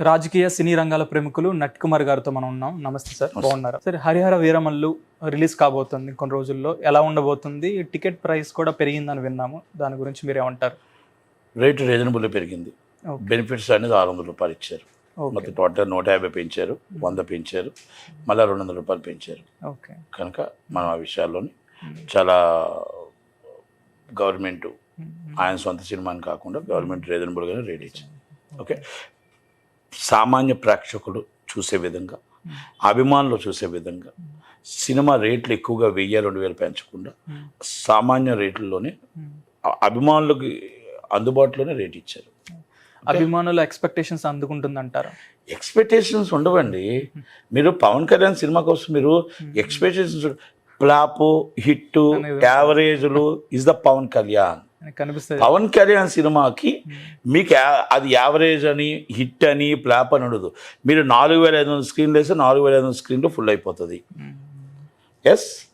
రాజకీయ సినీ రంగాల ప్రముఖులు నట్ కుమార్ గారితో మనం ఉన్నాం. నమస్తే సార్. బాగున్నారా? సరే హరిహర వీరమల్లు రిలీజ్ కాబోతుంది కొన్ని రోజుల్లో. ఎలా ఉండబోతుంది? టికెట్ ప్రైస్ కూడా పెరిగిందని విన్నాము. దాని గురించి మీరు ఏమంటారు? రేటు రీజనబుల్ పెరిగింది. బెనిఫిట్స్ అనేది ఆరు వందల రూపాయలు ఇచ్చారు. మొత్తం టోటల్ నూట యాభై పెంచారు వంద పెంచారు మళ్ళీ రెండు వందల రూపాయలు పెంచారు. ఓకే. కనుక మనం ఆ విషయాల్లోని చాలా గవర్నమెంట్ ఆయన సొంత సినిమాని కాకుండా గవర్నమెంట్ రీజనబుల్గానే రేట్ ఇచ్చింది ఓకే. సామాన్య ప్రేక్షకుడు చూసే విధంగా అభిమానులు చూసే విధంగా సినిమా రేట్లు ఎక్కువగా వెయ్యి రెండు వేలు పెంచకుండా సామాన్య రేట్లలోనే అభిమానులకి అందుబాటులోనే రేట్ ఇచ్చారు. అభిమానుల ఎక్స్పెక్టేషన్స్ అందుకుంటుందంటారా? ఎక్స్పెక్టేషన్స్ ఉండవండి. మీరు పవన్ కళ్యాణ్ సినిమా కోసం మీరు ఎక్స్పెక్టేషన్స్ ఫ్లాప్ హిట్ యావరేజ్లు ఇస్ ద పవన్ కళ్యాణ్. కనిపిస్తుంది. పవన్ కళ్యాణ్ సినిమాకి మీకు యా- అది యావరేజ్ అని హిట్ అని ఫ్లాప్ అని ఉండదు. మీరు నాలుగు వేల ఐదు వందల స్క్రీన్లు వేస్తే నాలుగు వేల ఐదు వందల స్క్రీన్లు ఫుల్ అయిపోతుంది. ఎస్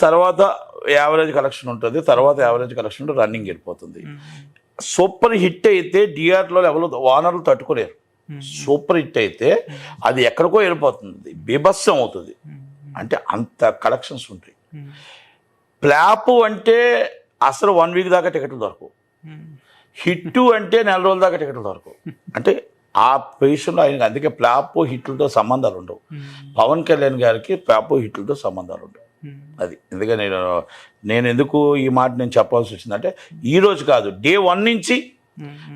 తర్వాత యావరేజ్ కలెక్షన్ ఉంటుంది. తర్వాత యావరేజ్ కలెక్షన్ రన్నింగ్ వెళ్ళిపోతుంది. సూపర్ హిట్ అయితే డిఆర్లో ఎవరు ఓనర్లు తట్టుకోలేరు. సూపర్ హిట్ అయితే అది ఎక్కడికో వెళ్ళిపోతుంది. బీభత్సం అవుతుంది. అంటే అంత కలెక్షన్స్ ఉంటాయి. ప్లాప్ అంటే అసలు వన్ వీక్ దాకా టికెట్లు దొరకవు. హిట్ అంటే నెల రోజుల దాకా టికెట్లు దొరకవు. అంటే ఆ పొజిషన్లో ఆయనకి అందుకే ప్లాప్ హిట్లతో సంబంధాలు ఉండవు. పవన్ కళ్యాణ్ గారికి ప్లాప్ హిట్లతో సంబంధాలు ఉండవు. అది ఎందుకంటే నేను నేను ఎందుకు ఈ మాట నేను చెప్పాల్సి వచ్చిందంటే ఈ రోజు కాదు డే వన్ నుంచి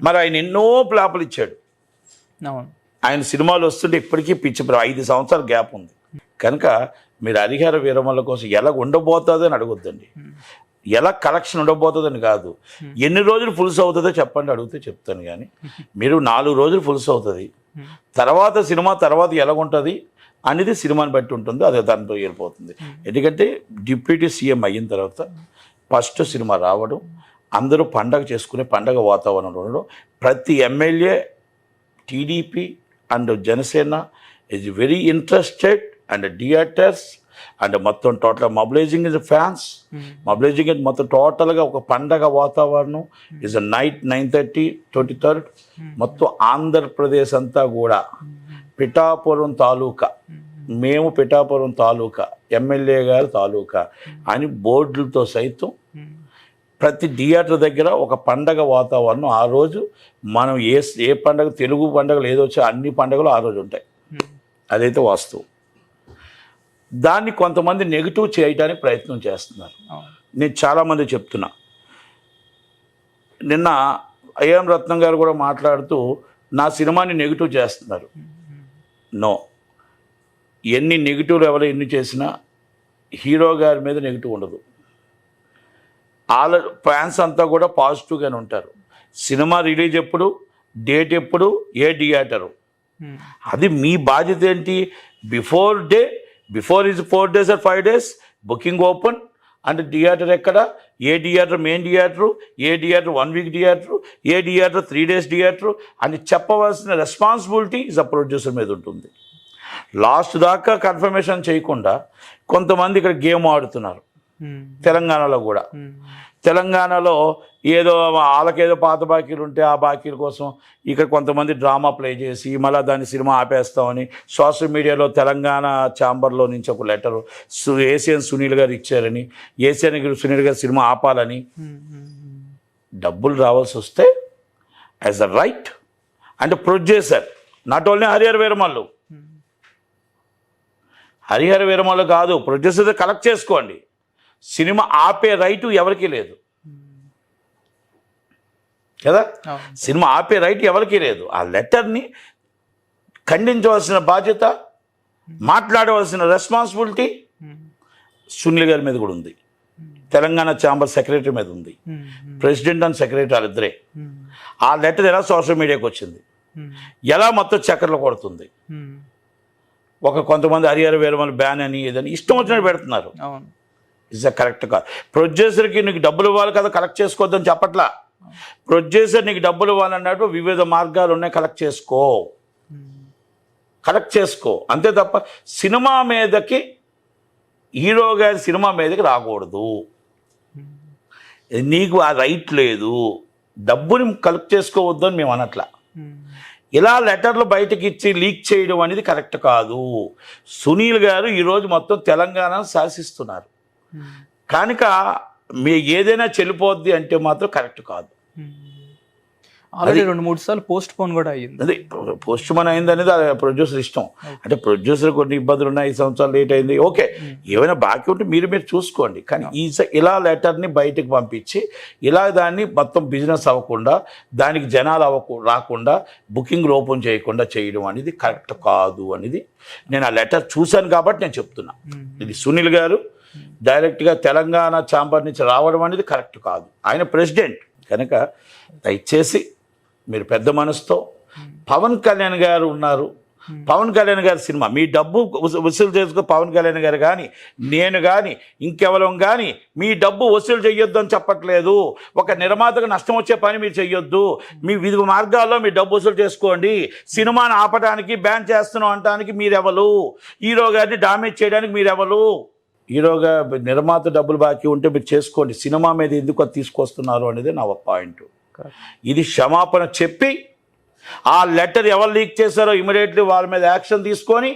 మరి ఆయన ఎన్నో ప్లాపులు ఇచ్చాడు. ఆయన సినిమాలు వస్తుంటే ఇప్పటికీ పిచ్చి ఐదు సంవత్సరాల గ్యాప్ ఉంది. కనుక మీరు హరిహర వీరమల కోసం ఎలా ఉండబోతుంది అని అడగొద్దండి. ఎలా కలెక్షన్ ఉండబోతుందని కాదు. ఎన్ని రోజులు ఫుల్స్ అవుతుందో చెప్పండి అడిగితే చెప్తాను కానీ మీరు నాలుగు రోజులు ఫుల్స్ అవుతుంది. తర్వాత సినిమా తర్వాత ఎలా ఉంటుంది అనేది సినిమాని బట్టి ఉంటుంది అదే దాంతో వెళ్ళిపోతుంది ఎందుకంటే డిప్యూటీ సీఎం అయిన తర్వాత ఫస్ట్ సినిమా రావడం అందరూ పండగ చేసుకునే పండగ వాతావరణం ఉండడం ప్రతి MLA TDP and Janasena is very interested and theatres and మొత్తం total mobilising is fans mobilising is మొత్తం టోటల్గా ఒక పండగ వాతావరణం. Is night nine thirty twenty third మొత్తం ఆంధ్రప్రదేశ్ అంతా కూడా పిఠాపురం తాలూకా. మేము పిఠాపురం తాలూకా. ఎమ్మెల్యే గారి తాలూకా. అని బోర్డులతో సైతం ప్రతి థియేటర్ దగ్గర ఒక పండగ వాతావరణం ఆ రోజు. మనం ఏ ఏ పండగ తెలుగు పండగలు ఏదో వచ్చా అన్ని పండగలు ఆ రోజు ఉంటాయి. అదైతే వాస్తవం. దాన్ని కొంతమంది నెగిటివ్ చేయడానికి ప్రయత్నం చేస్తున్నారు. నేను చాలామంది చెప్తున్నా. నిన్న అయ్యం రత్నం గారు కూడా మాట్లాడుతూ నా సినిమాని నెగిటివ్ చేస్తున్నారు. నో. ఎన్ని నెగిటివ్లు ఎవరు ఎన్ని చేసినా హీరో గారి మీద నెగిటివ్ ఉండదు. వాళ్ళ ఫ్యాన్స్ అంతా కూడా పాజిటివ్గానే ఉంటారు. సినిమా రిలీజ్ ఎప్పుడు డేట్ ఎప్పుడు ఏ థియేటరు? అది మీ బాధ్యత ఏంటి? Before day before is four days or five days booking open and theatre ఎక్కడ ఏ థియేటర్ మెయిన్ థియేటర్ ఏ థియేటర్ వన్ వీక్ థియేటర్ ఏ థియేటర్ త్రీ డేస్ థియేటర్ అని చెప్పవలసిన రెస్పాన్సిబిలిటీ ఇస్ అ ప్రొడ్యూసర్ మీద ఉంటుంది. లాస్ట్ దాకా కన్ఫర్మేషన్ చేయకుండా కొంతమంది ఇక్కడ గేమ్ ఆడుతున్నారు. తెలంగాణలో కూడా. తెలంగాణలో ఏదో వాళ్ళకేదో పాత బాకీలు ఉంటే ఆ బాకీల కోసం ఇక్కడ కొంతమంది డ్రామా ప్లే చేసి మళ్ళీ దాన్ని సినిమా ఆపేస్తామని సోషల్ మీడియాలో తెలంగాణ ఛాంబర్లో నుంచి ఒక లెటరు సు ఏసియన్ సునీల్ గారు ఇచ్చారని ఏసియన్ సునీల్ గారు సినిమా ఆపాలని డబ్బులు రావాల్సి వస్తే యాజ్ అ రైట్ అంటే producer not only Hari Hara Veera Mallu. Hari Hara Veera Mallu కాదు ప్రొడ్యూసర్ కలెక్ట్ చేసుకోండి. సినిమా ఆపే రైటు ఎవరికీ లేదు. కదా? సినిమా ఆపే రైట్ ఎవరికీ లేదు. ఆ లెటర్ని ఖండించవలసిన బాధ్యత మాట్లాడవలసిన రెస్పాన్సిబిలిటీ సునీల్ గారి మీద కూడా ఉంది. తెలంగాణ ఛాంబర్ సెక్రటరీ మీద ఉంది. ప్రెసిడెంట్ అండ్ సెక్రటరీ వాళ్ళిద్దరే ఆ లెటర్ ఎలా సోషల్ మీడియాకి వచ్చింది? ఎలా మొత్తం చక్కర్లు కొడుతుంది? ఒక కొంతమంది హరిహర వీరమల్ బ్యాన్ అని ఏదని ఇష్టం వచ్చినట్టు పెడుతున్నారు. అవును. ఇస్ అ కరెక్ట్ కాదు ప్రొడ్యూసర్కి నీకు డబ్బులు ఇవ్వాలి కదా కలెక్ట్ చేసుకోవద్దని చెప్పట్లా? ప్రొడ్యూసర్ నీకు డబ్బులు ఇవ్వాలన్నట్టు వివిధ మార్గాలు ఉన్నాయి కలెక్ట్ చేసుకో. కలెక్ట్ చేసుకో. అంతే తప్ప సినిమా మీదకి హీరో గారి సినిమా మీదకి రాకూడదు. నీకు ఆ రైట్ లేదు. డబ్బుని కలెక్ట్ చేసుకోవద్దు అని మేము అనట్లా. ఇలా లెటర్లు బయటకి ఇచ్చి లీక్ చేయడం అనేది కరెక్ట్ కాదు. సునీల్ గారు ఈరోజు మొత్తం తెలంగాణ శాసిస్తున్నారు. కనుక మీ ఏదైనా చెల్లిపోద్ది అంటే మాత్రం కరెక్ట్ కాదు. ఆల్రెడీ రెండు మూడు సార్లు పోస్ట్ పోన్ కూడా అయ్యింది. అదే పోస్ట్ మన అయింది అనేది ప్రొడ్యూసర్ ఇష్టం అంటే ప్రొడ్యూసర్ కొన్ని ఇబ్బందులు ఉన్నాయి ఐదు సంవత్సరాలు లేట్ అయింది ఓకే. ఏమైనా బాకీ ఉంటే మీరు మీరు చూసుకోండి. కానీ ఈ ఇలా లెటర్ని బయటకు పంపించి ఇలా దాన్ని మొత్తం బిజినెస్ అవ్వకుండా దానికి జనాలు అవ్వకు రాకుండా బుకింగ్లు ఓపెన్ చేయకుండా చేయడం అనేది కరెక్ట్ కాదు అనేది నేను ఆ లెటర్ చూశాను కాబట్టి నేను చెప్తున్నా. ఇది సునీల్ గారు డైరెక్ట్గా తెలంగాణ ఛాంబర్ నుంచి రావడం అనేది కరెక్ట్ కాదు. ఆయన ప్రెసిడెంట్. కనుక దయచేసి మీరు పెద్ద మనసుతో పవన్ కళ్యాణ్ గారు ఉన్నారు. పవన్ కళ్యాణ్ గారి సినిమా మీ డబ్బు వసూలు చేసుకో పవన్ కళ్యాణ్ గారు కానీ నేను కానీ ఇంకెవరం కానీ మీ డబ్బు వసూలు చేయొద్దు అని చెప్పట్లేదు. ఒక నిర్మాతకు నష్టం వచ్చే పని మీరు చెయ్యొద్దు. మీ వివిధ మార్గాల్లో మీ డబ్బు వసూలు చేసుకోండి. సినిమాను ఆపడానికి బ్యాన్ చేస్తున్నాం అనడానికి మీరెవరు? హీరో గారిని డామేజ్ చేయడానికి మీరెవరు? హీరోగా నిర్మాత డబ్బులు బాకీ ఉంటే మీరు చేసుకోండి. సినిమా మీద ఎందుకు అది తీసుకొస్తున్నారు అనేది నా పాయింట్. Correct. ఇది క్షమాపణ చెప్పి ఆ లెటర్ ఎవరు లీక్ చేశారో ఇమీడియట్లీ వాళ్ళ మీద యాక్షన్ తీసుకొని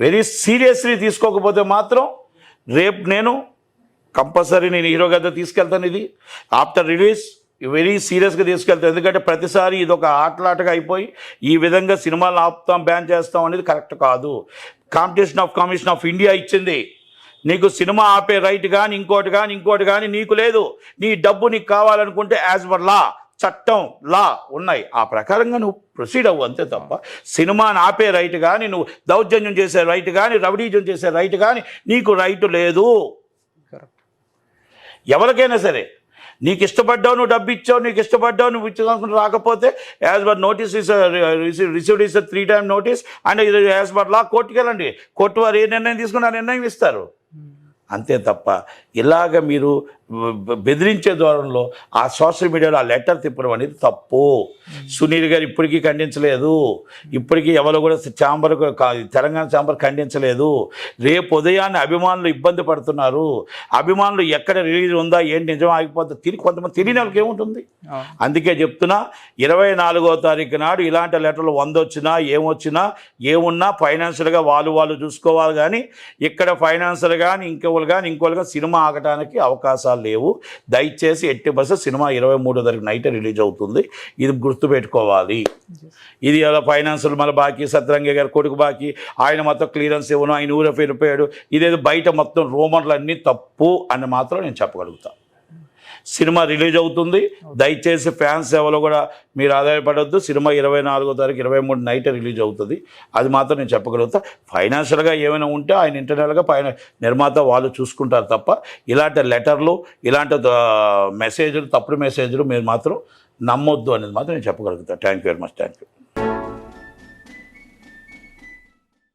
వెరీ సీరియస్లీ తీసుకోకపోతే మాత్రం రేపు నేను కంపల్సరీ నేను హీరో గారితో తీసుకెళ్తాను ఇది. ఆఫ్టర్ రిలీజ్ వెరీ సీరియస్గా తీసుకెళ్తాను. ఎందుకంటే ప్రతిసారి ఇది ఒక ఆటలాటగా అయిపోయి ఈ విధంగా సినిమాలను ఆపుతాం బ్యాన్ చేస్తాం అనేది కరెక్ట్ కాదు. Competition of commission of India ఇచ్చింది. నీకు సినిమా ఆపే రైట్ కానీ ఇంకోటి కానీ ఇంకోటి కానీ నీకు లేదు. నీ డబ్బు నీకు కావాలనుకుంటే యాజ్ పర్ లా చట్టం లా ఉన్నాయి. ఆ ప్రకారంగా నువ్వు ప్రొసీడ్ అవ్వు అంతే తప్ప. సినిమాని ఆపే రైట్ కానీ నువ్వు దౌర్జన్యం చేసే రైట్ కానీ రవడీజం చేసే రైట్ కానీ నీకు రైట్ లేదు. ఎవరికైనా సరే నీకు ఇష్టపడ్డావు నువ్వు డబ్బు ఇచ్చావు నీకు ఇష్టపడ్డావు నువ్వు ఇచ్చావు రాకపోతే as per notice is received is three time notice and as per law కోర్టుకి వెళ్ళండి. కోర్టు వారు ఏ నిర్ణయం తీసుకుని ఆ నిర్ణయం ఇస్తారు. అంతే తప్ప ఇలాగ మీరు బెదిరించే దూరంలో ఆ సోషల్ మీడియాలో ఆ లెటర్ తిప్పడం అనేది తప్పు. సునీల్ గారు ఇప్పటికీ ఖండించలేదు. ఇప్పటికీ ఎవరు కూడా ఛాంబర్ తెలంగాణ ఛాంబర్ ఖండించలేదు. రేపు ఉదయాన్నే అభిమానులు ఇబ్బంది పడుతున్నారు. అభిమానులు ఎక్కడ రిలీజ్ ఉందా ఏంటి నిజం ఆగిపోతుంది తిరిగి కొంతమంది తెలియని వాళ్ళకి ఏముంటుంది. అందుకే చెప్తున్నా ఇరవై నాలుగో తారీఖు నాడు ఇలాంటి లెటర్లు వంద వచ్చినా ఏమొచ్చినా ఏమున్నా ఫైనాన్షియల్గా వాళ్ళు వాళ్ళు చూసుకోవాలి కానీ ఇక్కడ ఫైనాన్షియల్ కానీ ఇంకోళ్ళు కానీ ఇంకోళ్ళు కానీ సినిమా ఆగటానికి అవకాశాలు లేవు. దయచేసి ఎట్టి బస్సు సినిమా ఇరవై మూడో తారీఖు నైట్ రిలీజ్ అవుతుంది. ఇది గుర్తుపెట్టుకోవాలి. ఇది అలా ఫైనాన్షియల్ మళ్ళీ బాకీ సత్రంగ గారి కొడుకు బాకీ ఆయన మొత్తం క్లియరెన్స్ ఇవ్వను ఆయన ఊరే వెళ్ళిపోయాడు ఇదేదో బయట మొత్తం రూమర్లు అన్నీ తప్పు అని మాత్రం నేను చెప్పగలుగుతాను సినిమా రిలీజ్ అవుతుంది. దయచేసి ఫ్యాన్స్ ఎవరు కూడా మీరు ఆదాయపడొద్దు సినిమా ఇరవై నాలుగో తారీఖు ఇరవై మూడు నైట్ రిలీజ్ అవుతుంది. అది మాత్రం నేను చెప్పగలుగుతా. ఫైనాన్షియల్గా ఏమైనా ఉంటే ఆయన ఇంటర్నల్గా పైన నిర్మాత వాళ్ళు చూసుకుంటారు తప్ప ఇలాంటి లెటర్లు ఇలాంటి మెసేజ్లు తప్పుడు మెసేజ్లు మీరు మాత్రం నమ్మొద్దు అనేది మాత్రం నేను చెప్పగలుగుతాను thank you very much thank you